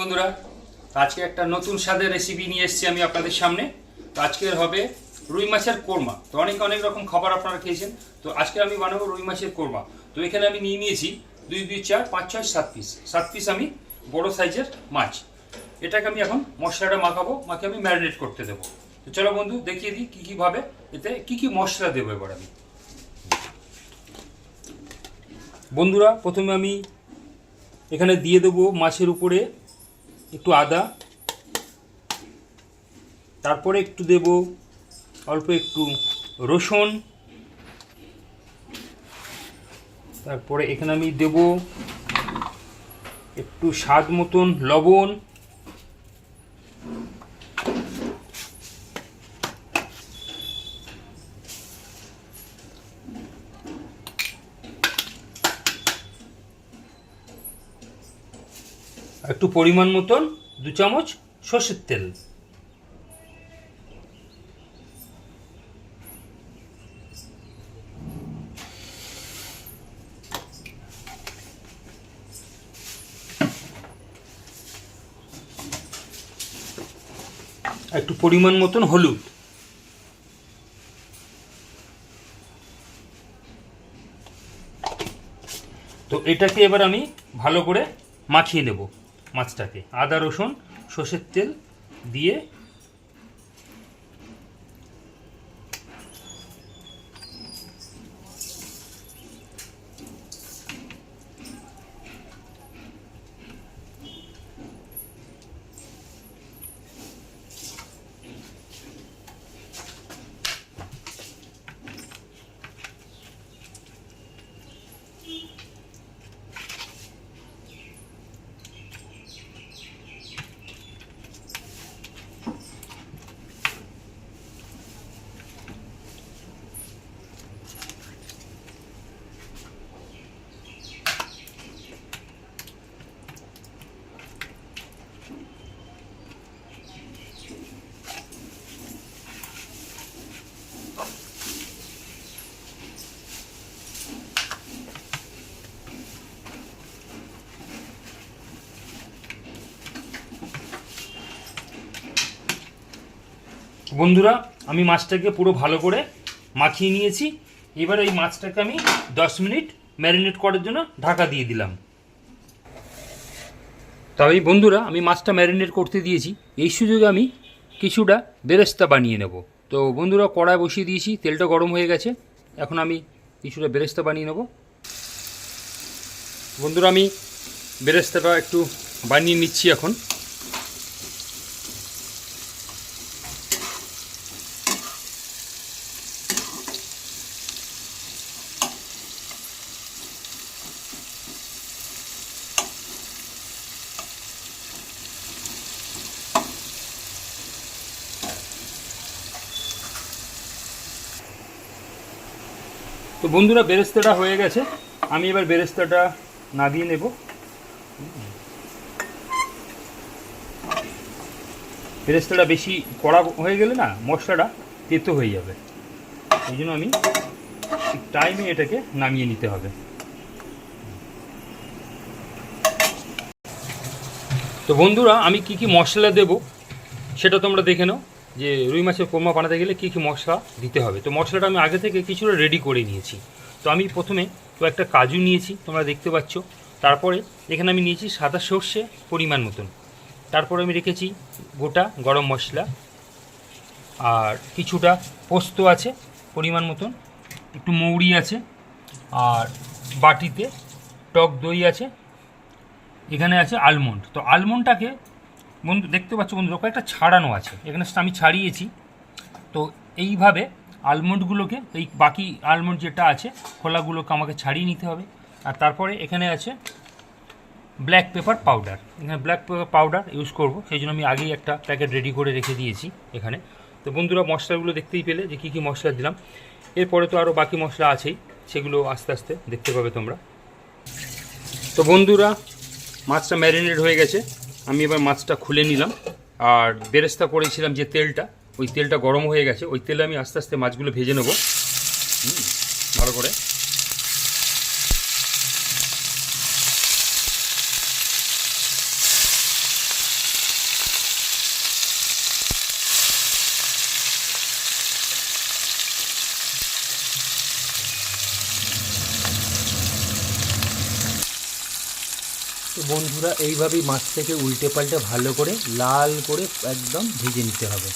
বন্ধুরা, আজকে একটা নতুন স্বাদের রেসিপি নিয়ে এসেছি আমি আপনাদের সামনে। তো আজকের হবে রুই মাছের কোরমা। তো অনেক অনেক রকম খাবার আপনারা খেয়েছেন। তো আজকে আমি বানাবো রুই মাছের কোরমা। তো এখানে আমি নিয়ে নিয়েছি দুই দুই, চার, পাঁচ, ছয়, সাত পিস সাত পিস আমি বড় সাইজের মাছ। এটাকে আমি এখন মশলাটা মাখাবো মাকে আমি ম্যারিনেট করতে দেবো। তো চলো বন্ধু, দেখিয়ে দিই কী কীভাবে এতে কী কী মশলা দেবো এবার আমি। বন্ধুরা, প্রথমে আমি এখানে দিয়ে দেবো মাছের উপরে একটু আদা, তারপরে একটু দেব অল্প একটু রসুন, তারপরে এখানে আমি দেব একটু স্বাদ মতন লবণ একটু পরিমাণ মতন দু চামচ সর্ষের তেল। একটু পরিমাণ মতন হলুদ। তো এটাকে এবার আমি ভালো করে মাখিয়ে নেব। মাছটাকে। আদা রসুন সর্ষের তেল দিয়ে বন্ধুরা, আমি মাছটাকে পুরো ভালো করে মাখিয়ে নিয়েছি। এবার এই মাছটাকে আমি দশ মিনিট ম্যারিনেট করার জন্য ঢাকা দিয়ে দিলাম। তবে বন্ধুরা, আমি মাছটা ম্যারিনেট করতে দিয়েছি। এই সুযোগে আমি কিছুটা বেরেস্তা বানিয়ে নেব। তো বন্ধুরা, কড়ায় বসিয়ে দিয়েছি, তেলটা গরম হয়ে গেছে। এখন আমি কিছুটা বেরেস্তা বানিয়ে নেব। বন্ধুরা, আমি বেরেস্তাটা একটু বানিয়ে নিচ্ছি এখন। তো বন্ধুরা, বেরেস্তাটা হয়ে গেছে। আমি এবার বেরেস্তাটা নাবিয়ে নেব। বেরেস্তাটা বেশি কড়া হয়ে গেলে না, মশলাটা তেতো হয়ে যাবে। এই জন্য আমি টাইমে এটাকে নামিয়ে নিতে হবে। তো বন্ধুরা, আমি কি কি মশলা দেব সেটা তোমরা দেখে নাও। যে রুই মাছের কোরমা বানাতে গেলে কী কী মশলা দিতে হবে। তো মশলাটা আমি আগে থেকে কিছুটা রেডি করে নিয়েছি। তো আমি প্রথমে কয়েকটা কাজু নিয়েছি, তোমরা দেখতে পাচ্ছ। তারপরে এখানে আমি নিয়েছি সাদা সর্ষে পরিমাণ মতন। তারপরে আমি রেখেছি গোটা গরম মশলা। আর কিছুটা পোস্ত আছে পরিমাণ মতন, একটু মৌরি আছে, আর বাটিতে টক দই আছে, এখানে আছে আলমন্ড তো আলমন্ডটাকে বন্ধু, দেখতে পাচ্ছ বন্ধুরা কয়েকটা ছাড়ানো আছে। এখানে আমি ছাড়িয়েছি। তো এইভাবে আলমন্ডগুলোকে, এই বাকি আলমন্ড যেটা আছে, খোলাগুলোকে আমাকে ছাড়িয়ে নিতে হবে। আর তারপরে এখানে আছে ব্ল্যাক পেপার পাউডার। এখানে ব্ল্যাক পেপার পাউডার ইউজ করব, সেই জন্য আমি আগেই একটা প্যাকেট রেডি করে রেখে দিয়েছি এখানে। তো বন্ধুরা, মশলাগুলো দেখতেই পেলে যে কী কী মশলা দিলাম। এরপরে তো আরও বাকি মশলা আছেই, সেগুলো আস্তে আস্তে দেখতে পাবে তোমরা। তো বন্ধুরা, মাছটা ম্যারিনেট হয়ে গেছে। আমি এবার মাছটা খুলে নিলাম। আর বেরেস্তা করেছিলাম যে তেলটা, ওই তেলটা গরম হয়ে গেছে, ওই তেলে আমি আস্তে আস্তে মাছগুলো ভেজে নেব। ভালো করে। বন্ধুরা, এইভাবেই মাছটাকে উল্টে পাল্টে ভালো করে লাল করে একদম ভেজে নিতে হবে।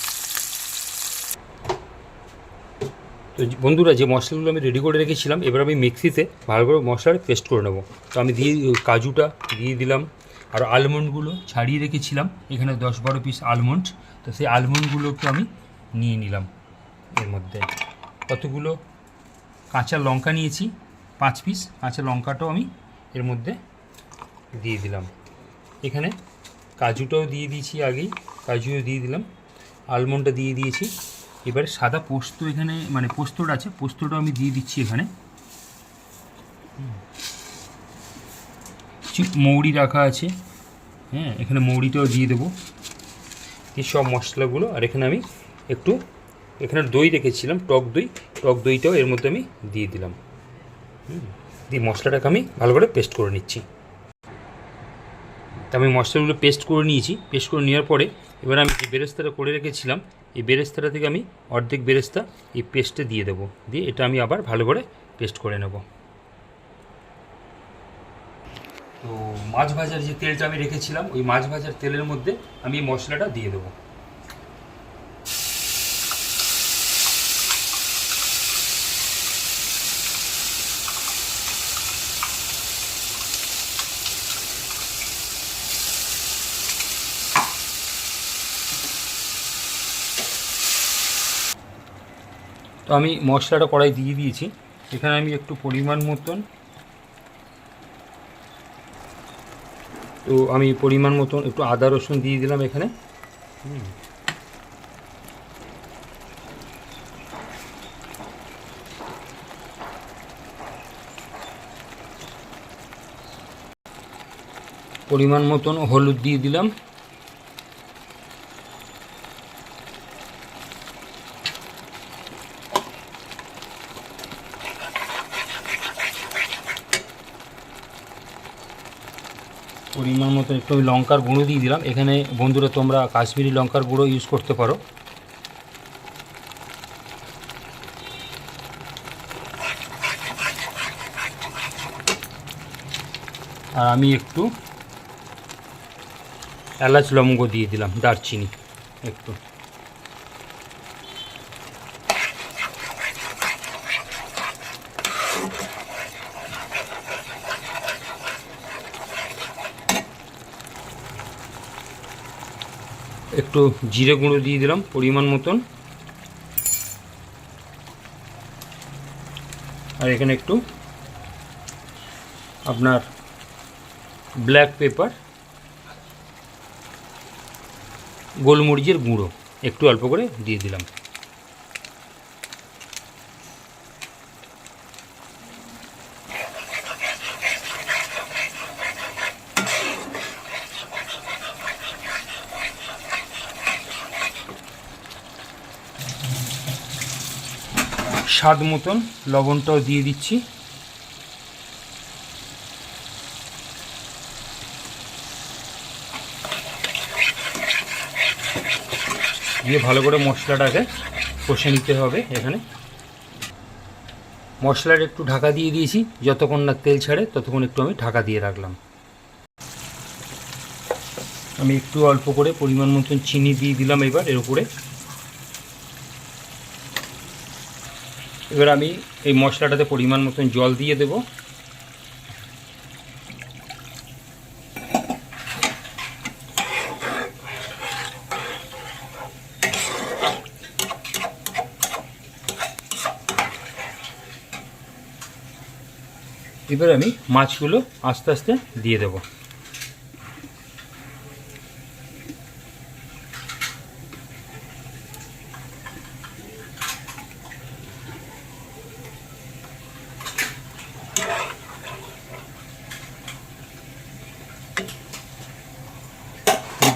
তো বন্ধুরা, যে মশলাগুলো আমি রেডি করে রেখেছিলাম, এবার আমি মিক্সিতে ভালো করে মশলার পেস্ট করে নেব। তো আমি দিয়ে কাজুটা দিয়ে দিলাম, আর আলমন্ডগুলো ছাড়িয়ে রেখেছিলাম। এখানে দশ বারো পিস আলমন্ড তো সেই আলমন্ডগুলোকে আমি নিয়ে নিলাম এর মধ্যে। কতগুলো কাঁচা লঙ্কা নিয়েছি, পাঁচ পিস কাঁচা লঙ্কাটাও আমি এর মধ্যে দিয়ে দিলাম। এখানে কাজুটাও দিয়ে দিয়েছি আগেই, কাজুও দিয়ে দিলাম আলমন্ডটা দিয়ে দিয়েছি। এবারে সাদা পোস্ত এখানে মানে পোস্তটা আছে, পোস্তটা আমি দিয়ে দিচ্ছি এখানে। মৌরি রাখা আছে হ্যাঁ এখানে মৌরিটাও দিয়ে দেবো। এই সব মশলাগুলো, আর এখানে আমি একটু, এখানে দই রেখেছিলাম, টক দই, টক দইটাও এর মধ্যে আমি দিয়ে দিলাম। দিয়ে মশলাটাকে আমি ভালো করে পেস্ট করে নিচ্ছি। তা আমি মশলাগুলো পেস্ট করে নিয়েছি। পেস্ট করে নেওয়ার পরে এবার আমি যে বেরেস্তাটা করে রেখেছিলাম, এই বেরেস্তাটা থেকে আমি অর্ধেক বেরেস্তা এই পেস্টে দিয়ে দেবো। দিয়ে এটা আমি আবার ভালো করে পেস্ট করে নেব। তো মাছ ভাজার যে তেলটা আমি রেখেছিলাম, ওই মাছ ভাজার তেলের মধ্যে আমি মশলাটা দিয়ে দেবো। তো আমি মশলাটা কড়াই দিয়ে দিয়েছি। এখানে আমি একটু পরিমাণ মতন। তো আমি পরিমাণ মতন একটু আদা রসুন দিয়ে দিলাম এখানে। পরিমাণ মতন হলুদ দিয়ে দিলাম। পরিমাণ মতো একটু লঙ্কার গুঁড়ো দিয়ে দিলাম। এখানে বন্ধুরা, তোমরা কাশ্মীরি লঙ্কার গুঁড়ো ইউজ করতে পারো। আর আমি একটু এলাচ লবঙ্গ দিয়ে দিলাম, দারচিনি, একটু। একটু জিরে গুঁড়ো দিয়ে দিলাম পরিমাণ মতন। আর এখানে একটু আপনার ব্ল্যাক পেপার, গোলমরিচের গুঁড়ো, একটু অল্প করে দিয়ে দিলাম। স্বাদ মতন লবণটাও দিয়ে দিচ্ছি। দিয়ে ভালো করে মশলাটাকে কষে নিতে হবে এখানে। মশলাটা একটু ঢাকা দিয়ে দিয়েছি, যতক্ষণ না তেল ছাড়ে ততক্ষণ একটু আমি ঢাকা দিয়ে রাখলাম। আমি একটু অল্প করে পরিমাণ মতন চিনি দিয়ে দিলাম এবার এর উপরে। এবার আমি এই মশলাটাতে পরিমাণ মতন জল দিয়ে দেব। এবার আমি মাছগুলো আস্তে আস্তে দিয়ে দেবো।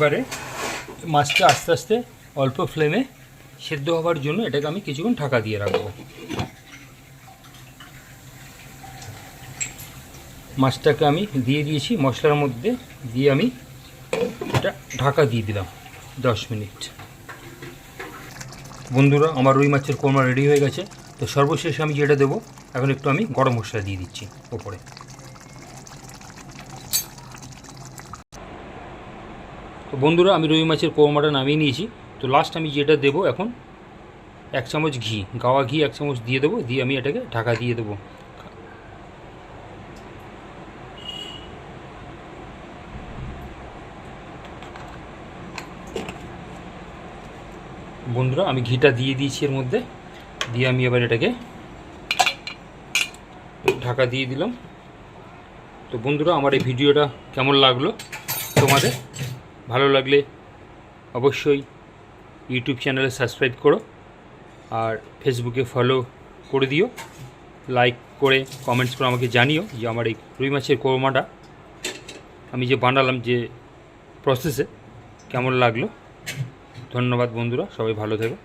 এবারে মাছটা আস্তে আস্তে অল্প ফ্লেমে সেদ্ধ হওয়ার জন্য এটাকে আমি কিছুক্ষণ ঢাকা দিয়ে রাখব। মাছটাকে আমি দিয়ে দিয়েছি, মশলার মধ্যে দিয়ে আমি এটা ঢাকা দিয়ে দিলাম দশ মিনিট। বন্ধুরা, আমার রুই মাছের কোরমা রেডি হয়ে গেছে। তো সর্বশেষ আমি যেটা দেবো, এখন একটু আমি গরম মশলা দিয়ে দিচ্ছি ওপরে। তো বন্ধুরা, আমি রুই মাছের কোরমাটা নামিয়ে নিয়েছি। তো লাস্ট আমি যেটা দেবো এখন, এক চামচ ঘি, গাওয়া ঘি এক চামচ দিয়ে দেবো, দিয়ে আমি এটাকে ঢাকা দিয়ে দেবো। বন্ধুরা, আমি ঘিটা দিয়ে দিয়েছি এর মধ্যে, দিয়ে আমি এবার এটাকে ঢাকা দিয়ে দিলাম। তো বন্ধুরা, আমার এই ভিডিওটা কেমন লাগল তোমাদের? ভালো লাগলে অবশ্যই ইউটিউব চ্যানেলে সাবস্ক্রাইব করো আর ফেসবুকে ফলো করে দিও, লাইক করে কমেন্টস করে আমাকে জানিও যে আমার এই রুই মাছের কোরমাটা আমি যে বানালাম যে প্রসেসে কেমন লাগল। ধন্যবাদ বন্ধুরা, সবাই ভালো থেকো।